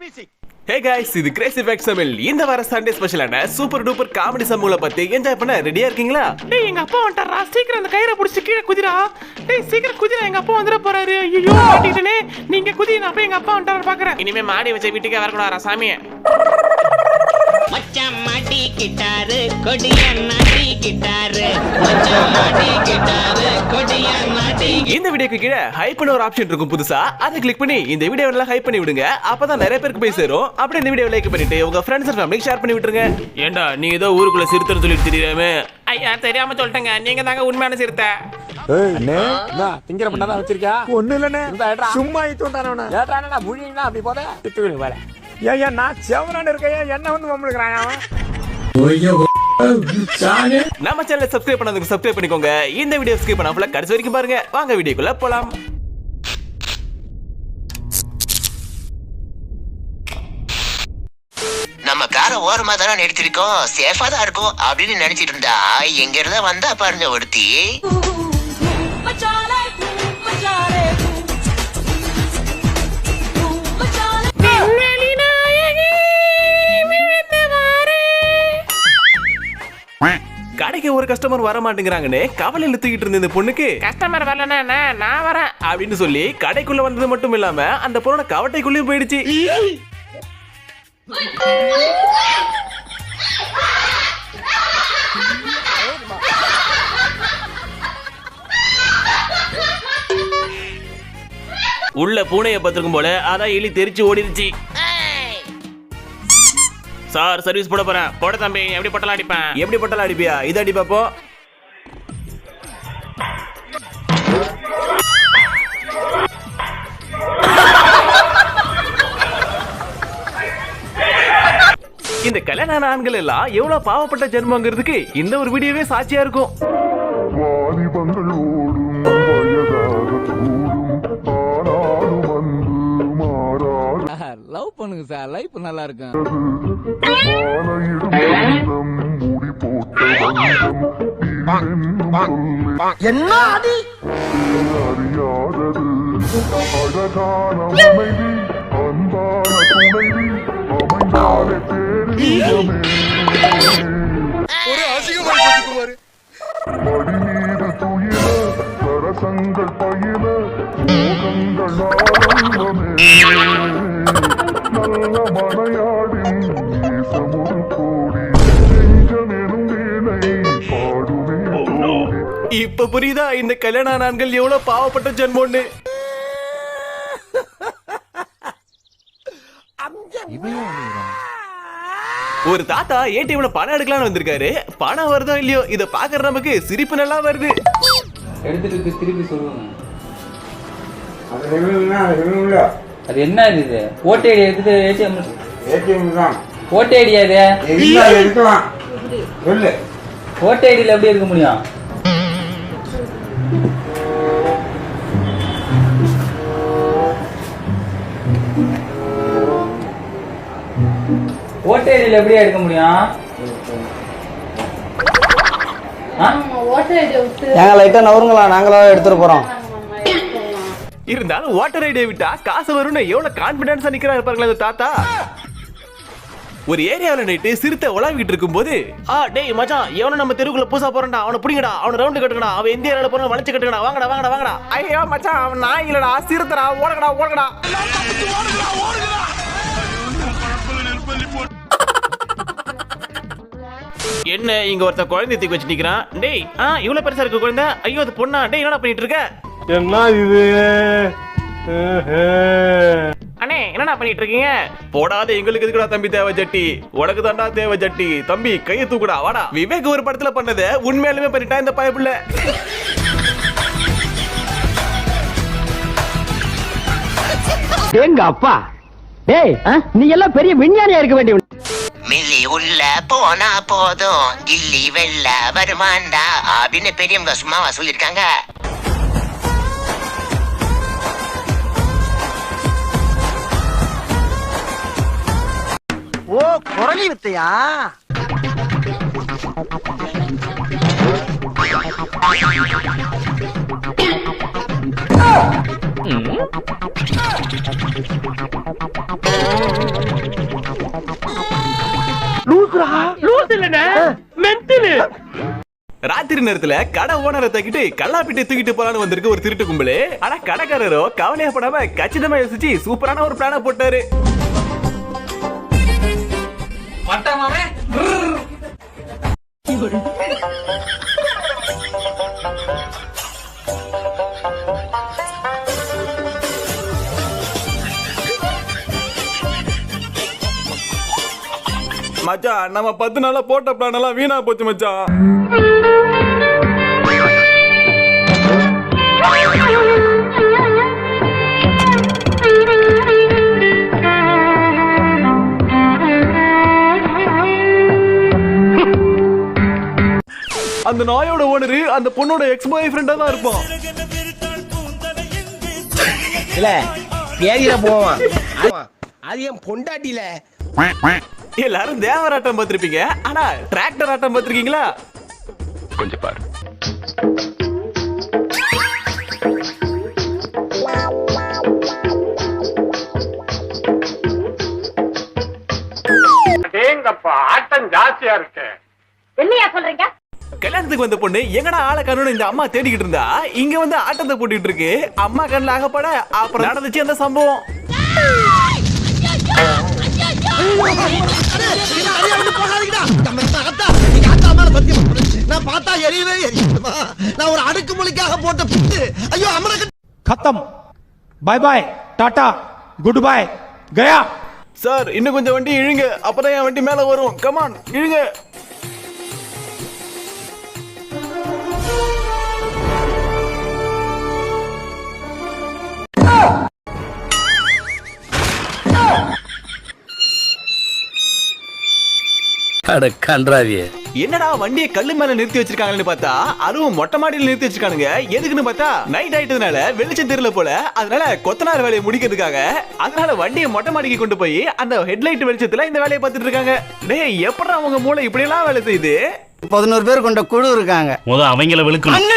ஹே guys இது crazy fact சமையல் இந்த வார சண்டே ஸ்பெஷலான சூப்பர் டூப்பர் காமெடி சம்பவங்களை பத்தி என்ஜாய் பண்ண ரெடியா இருக்கீங்களா? டேய் எங்க அப்பா வந்துட்டாரா? சீக்கிரம் அந்த கயிறை பிடிச்சி கீழே குதிரா டேய் சீக்கிரம் குதிரா எங்க அப்பா வந்துட போறாரு. ஐயோ மாட்டிக்கிட்டனே. நீங்க குதி நான் போய் எங்க அப்பா வந்துட்டாரு பாக்குறேன். இனிமே மாடி வச்ச வீட்டுக்கே வரக்கூடாதா சாமி மச்சான் மாட்டிக்கிட்டாரு கொடிய மாட்டிக்கிட்டாரு மச்சான் மாட்டிக்கிட்டாரு கொடிய மாட்டி இந்த வீடியோக்கு கீழே ஹைப்னு ஒரு ஆப்ஷன் இருக்கும் புதுசா. அதை கிளிக் பண்ணி இந்த வீடியோ எல்லாம் ஹைப் பண்ணி விடுங்க. அப்பதான் நிறைய பேருக்கு போய் சேரும். அப்படியே இந்த வீடியோ லைக் பண்ணிட்டு உங்க ஃப்ரெண்ட்ஸ் அண்ட் ஃபேமிலிக்கு ஷேர் பண்ணி விட்டுருங்க. ஏண்டா நீ ஏதோ ஊருக்குள்ள சிறுத்தர் சொல்லிட்டு தெரியாமே ஐயா தெரியாம சொல்லிட்டேங்க. நீங்க தாங்க உண்மையான சிறுத்தை. ஏய், அண்ணே, என்ன, திங்கிற பண்ணாதான் வச்சிருக்கியா? ஒண்ணு இல்லண்ணே. சும்மா இத்து விட்டானே ஏட்டானே முழிங்கண்ணா அப்படி போத. திட்டு வேற ஏன் நான் செவனான இருக்கேன் என்ன வந்து மம்மளுக்குறான் அவன்? நம்ம சேனலை சப்ஸ்கிரைப் பண்ணதுக்கு சப்ஸ்கிரைப் பண்ணிக்கோங்க. இந்த வீடியோ ஸ்கிப் பண்ணாமல கடைசி வரைக்கும் பாருங்க. வாங்க வீடியோக்குள்ள போலாம். நம்ம காரை ஓரமா தானே நிறுத்திருக்கோம். சேஃபா தான் இருக்கும் அப்படின்னு நினைச்சிட்டு இருந்தா எங்க இருந்தா வந்தா பாருங்க ஒருத்தி. ஒரு கஸ்டமர் வர மாட்டேங்கிறாங்கன்னு கவலையில தூக்கிட்டு இருந்த இந்த பொண்ணுக்கு கஸ்டமர் வரலன்னா? நான் வரேன். அப்படின்னு சொல்லி கடைக்குள்ள வந்தது மட்டும் இல்லாம அந்த பொண்ணோட கவட்டைக்குள்ளேயும் போயிடுச்சு. உள்ள பூனைய பார்த்திருக்கும் போல அதான் எலி தெரிச்சு ஓடிடுச்சு சார் சர்வீஸ் போட போறேன். போட தம்பி எப்படி பட்டலாம் அடிப்பேன்? எப்படி பட்டலாம் அடிப்பியா? இது அடி பாப்போம் இந்த கல்யாண ஆண்கள் எல்லாம் எவ்வளவு பாவப்பட்ட ஜென்மங்கிறதுக்கு இந்த ஒரு வீடியோவே சாட்சியா இருக்கும். வாலிபங்கள் ஓடும் பண்ணுங்க சார். லைஃப் நல்லா இருக்கும் என்னும் சொல்லை அறியாதது அழகான மனைவி அன்பான துணைவி அமைந்தாலே மடி மீது துயில சரசங்கள் பயில மோகங்கள் ஆரம்பமே நல்ல மனையாடின் நேசமொரு கோடி நெஞ்சமெனும் வீணை பாடுமே தோடி இப்ப புரியுதா? இந்த கல்யாண ஆண்கள் எவ்வளவு பாவப்பட்ட ஜென்மம்னு? ஒரு தாத்தா ஏடிஎம்ல பணம் எடுக்கலாம்னு வந்திருக்காரு. பணம் வருதோ இல்லையோ இத பாக்குற நமக்கு சிரிப்பு நல்லா வருது. எடுத்துட்டு திருப்பி சொல்லுங்க அது என்ன இது? ஓட்டு ஐடி எடுத்துட்டு ஏடிஎம் ஓட்டு ஐடியா இது ஓட்டு ஐடியில் எப்படி இருக்க முடியும்? ஓட்டு ஐடியில் எப்படி எடுக்க முடியும்? ஆ? ஏங்க லைட்டா நவருங்களா? நாங்களாம் எடுத்துட்டு போறோம். இருந்தாலும் வாட்டர் ஐடியா விட்டா காசு வரும்னு எவ்வளவு கான்பிடன்ஸா நிக்கிறாரு பாருங்களேன் அந்த தாத்தா. ஒரு ஏரியாவில் நைட்டு சிறுத்தை உலாவிக்கிட்டு இருக்கும்போது ஆ டேய் மச்சான் எவனும் நம்ம தெருவுக்குள்ள பூசா போறா அவனை பிடிங்கடா அவனை ரவுண்டு கட்டுக்கடா அவன் எந்த ஏரியாவில் போறான் வளைச்சு கட்டுக்கடா வாங்கடா வாங்கடா வாங்கடா. ஐயோ மச்சான் அவன் நாய் இல்லடா சிறுத்தடா ஓடகடா ஓடகடா என்ன இங்க ஒருத்த குழந்தை தூக்கி வச்சு நிக்கிறான். டேய் ஆ இவ்வளவு பெருசா இருக்கு குழந்தை? ஐயோ அது பொண்ணா? டேய் என்னடா பண்ணிட்டு இருக்க? என்ன இது? அண்ணே என்னடா பண்ணிட்டு இருக்கீங்க போடாத எங்களுக்கு எதுக்குடா தம்பி தேவை ஜட்டி? உனக்கு தாண்டா தேவை ஜட்டி. தம்பி கையை தூக்குடா வாடா. விவேக் ஒரு படத்துல பண்ணத உண்மையாலுமே பண்ணிட்டா இந்த பயப்புள்ள? எங்க அப்பா. டேய் நீ எல்லாம் பெரிய விஞ்ஞானியா இருக்க வேண்டிய மில்லி உள்ள போனா போதும். கில்லி வெள்ள வருமாண்டா. அப்படின்னு பெரியவங்க சும்மாவா சொல்லிருக்காங்க ஓ குரலி வித்தையா? ராத்திரி நேரத்துல கடை ஓனரை தூக்கிட்டு கல்லாப்பிட்டை தூக்கிட்டு போலான்னு வந்திருக்கு ஒரு திருட்டு கும்பலு. ஆனா கடைக்காரரோ கவலையா படாம கச்சிதமா யோசிச்சு சூப்பரான ஒரு பிளான போட்டாரு. மச்சான் நம்ம பத்து நாளா போட்ட பிளான் எல்லாம் வீணா போச்சு மச்சான். அந்த நாயோட ஓனரு அந்த பொண்ணோட எக்ஸ் பாய் ஃப்ரெண்டா தான் இருப்பான். இல்ல பேரியில போவான். அது என் பொண்டாட்டில எல்லாரும் தேவராட்டம் பார்த்திருப்பீங்க. ஆனா டிராக்டர் ஆட்டம் பார்த்திருக்கீங்களா? கொஞ்சம் பாரு. வீட்டுக்கு வந்த பொண்ணு எங்கடா ஆளை கண்ணுன்னு இந்த அம்மா தேடிக்கிட்டு இருந்தா? இங்க வந்து ஆட்டத்தை போட்டுக்கிட்டு இருக்கு. அம்மா கண்ணில் ஆகப்பட அப்புறம் நடந்துச்சு அந்த சம்பவம். எரியவே எரியுமா நான் ஒரு அடுக்கு மொழிக்காக போட்ட பிட்டு ஐயோ அமரக்கு கத்தம் குட் பாய் கயா சார் இன்னும் கொஞ்சம் வண்டி இழுங்க. அப்பதான் என் வண்டி மேல வரும். கமான் இழுங்க. கன்றாவியே. என்னடா வண்டியை கல்லு மேல நிறுத்தி வச்சிருக்காங்கன்னு பார்த்தா அதுவும் மொட்டை மாடியில நிறுத்தி வச்சிருக்கானுங்க. எதுக்குன்னு பார்த்தா நைட் ஆயிட்டதுனால வெளிச்சம் தெரியல போல. அதனால கொத்தனார் வேலையை முடிக்கிறதுக்காக அதனால வண்டியை மொட்டை மாடிக்கு கொண்டு போய் அந்த ஹெட்லைட் வெளிச்சத்துல இந்த வேலையை பார்த்துட்டு இருக்காங்க. டேய் எப்படா அவங்க மூளை இப்படி எல்லாம் வேலை செய்யுது? பதினோரு பேர் கொண்ட குழு இருக்காங்க. முத அவங்கள வெளுக்கணும்.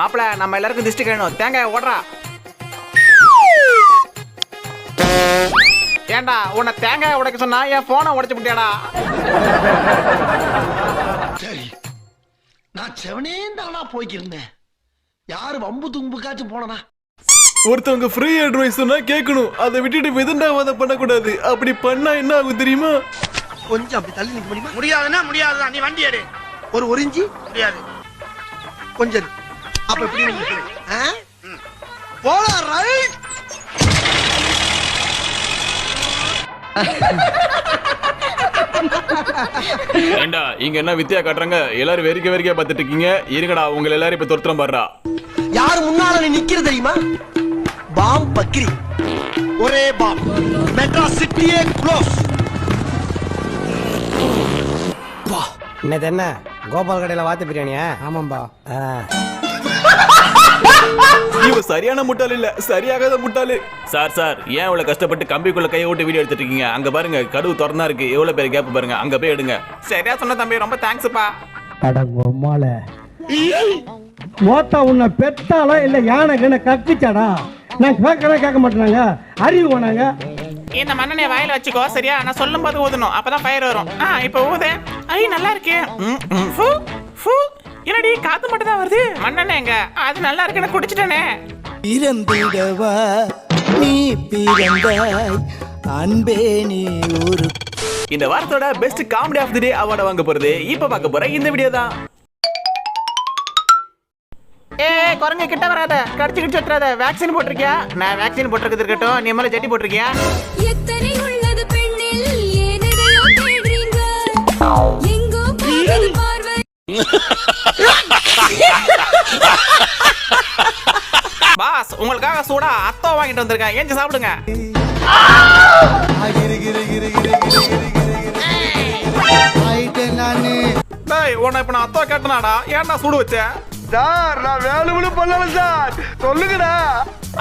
மாப்பிள நம்ம எல்லாருக்கும் திஷ்டி கழணும் தேங்காய் ஓடுறா. ஏன்டா உன்னை தேங்காய் உடைக்க சொன்னா என் போனை உடைச்சு விட்டியாடா? சரி நான் செவனே தானா போய்க்கிருந்தேன். யாரு வம்பு தும்புக்காச்சும் போனனா? ஒருத்தவங்க ஃப்ரீ அட்வைஸ் சொன்னா கேட்கணும். அதை விட்டுட்டு விதண்டாவாதம் பண்ணக்கூடாது. அப்படி பண்ணா என்ன ஆகும் தெரியுமா? கொஞ்சம் அப்படி தள்ளி நிக்க முடியுமா? முடியாதுன்னா முடியாதுதான். நீ வண்டி எடு. ஒரு ஒரு இஞ்சி முடியாது. கொஞ்சம். அப்ப எப்படி போலாம் ரைட் ஏண்டா இங்க என்ன வித்தியா காட்டுறாங்க? எல்லாரும் வெறிக்க வெறிக்க பார்த்துட்டு இருக்கீங்க. இருங்கடா உங்களை எல்லாரும் இப்ப துரத்துறோம் பாடுறா யாரு முன்னால நீ நிக்கிறது தெரியுமா? பாம் பக்ரி. ஒரே பாம். மெட்ராஸ் சிட்டியே க்ளோஸ் இன்னது என்ன? கோபால் கடையில வாத்து பிரியாணியா? ஆமாம்பா. இவ சரியான முட்டாள் இல்ல சரியாகாத முட்டாளு. சார் சார் ஏன் இவ்வளவு கஷ்டப்பட்டு கம்பிக்குள்ள கையை விட்டு வீடியோ எடுத்துட்டு இருக்கீங்க? அங்க பாருங்க கதவு திறந்தா இருக்கு. எவ்வளவு பேர் கேப் பாருங்க அங்க போய் எடுங்க. சரியா சொன்ன தம்பி ரொம்ப தேங்க்ஸ்ப்பா அடங்கொம்மால மோத்தா உன்னை பெத்தாளா இல்ல யானை கண்ண கக்குச்சாடா? நான் கேட்கறேன் கேட்க மாட்டேனாங்க. அறிவு வேணாங்க. இந்த மண்ணெண்ணெய் வாயில வச்சுக்கோ சரியா? நான் சொல்லும் போது ஊதணும். அப்பதான் ஃபயர் வரும். ஆ இப்போ ஊது. ஐ நல்லா இருக்கே. என்னடி காத்து மட்டும் தான் வருது? மண்ணெண்ணெய் எங்க? அது நல்லா இருக்கு நான் குடிச்சிட்டேனே. பிறந்திடவா நீ பிறந்தாய் அன்பே நீ ஒரு இந்த வாரத்தோட best comedy of the day அவார்டை வாங்க போறது இப்ப பார்க்க போற இந்த வீடியோ தான். ஏ குரங்கு கிட்ட வராத. கடிச்சு கிடிச்சு விட்டுறாத. வேக்சின் போட்டிருக்கியா? நான் வேக்சின் போட்டிருக்கிறது இருக்கட்டும். நீ மேல ஜட்டி போட்டிருக்கியா? எத்தனை உள்ளது பெண்ணில் ஏனெதையோ தேடுறீங்க எங்கோ பார்வை சூடா அத்தோ வாங்கிட்டு வந்திருக்கேன் ஏஞ்சி சாப்பிடுங்க. டேய் உன்னை இப்ப நான் அத்தோ கேட்டனாடா. ஏன்டா சூடு வச்ச? சார் நான் வேலுமனு பண்ணல சார். சொல்லுங்கடா.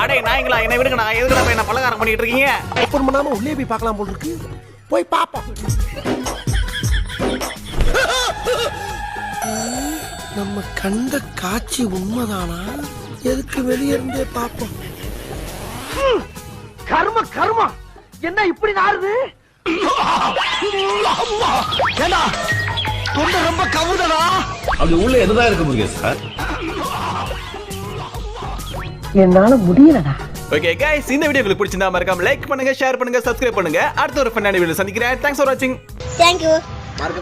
அடே நாய்ங்களா என்னை விடுங்கடா. எதுக்குடா என்ன பலகாரம் பண்ணிட்டு இருக்கீங்க? ஓப்பன் பண்ணாம உள்ளே போய் பார்க்கலாம் போல் இருக்கு. போய் பாப்போம் நம்ம கண்ட காட்சி உண்மைதானா? எதுக்கு வெளியே இருந்தே பார்ப்போம். கர்ம கர்மா. என்ன இப்படி நாறுது? ஏண்டா தொண்டை ரொம்ப கவுதடா? அப்படி உள்ள எதுதான் இருக்கு முருகேஷ் சார் என்னால முடியலடா. ஓகே கைஸ் இந்த வீடியோ உங்களுக்கு பிடிச்சிருந்தா மறக்காம லைக் பண்ணுங்க ஷேர் பண்ணுங்க சப்ஸ்கிரைப் பண்ணுங்க. அடுத்த ஒரு ஃபன்னான வீடியோ சந்திக்கிறேன். தேங்க்ஸ் ஃபார் வாட்சிங் தேங்க்யூ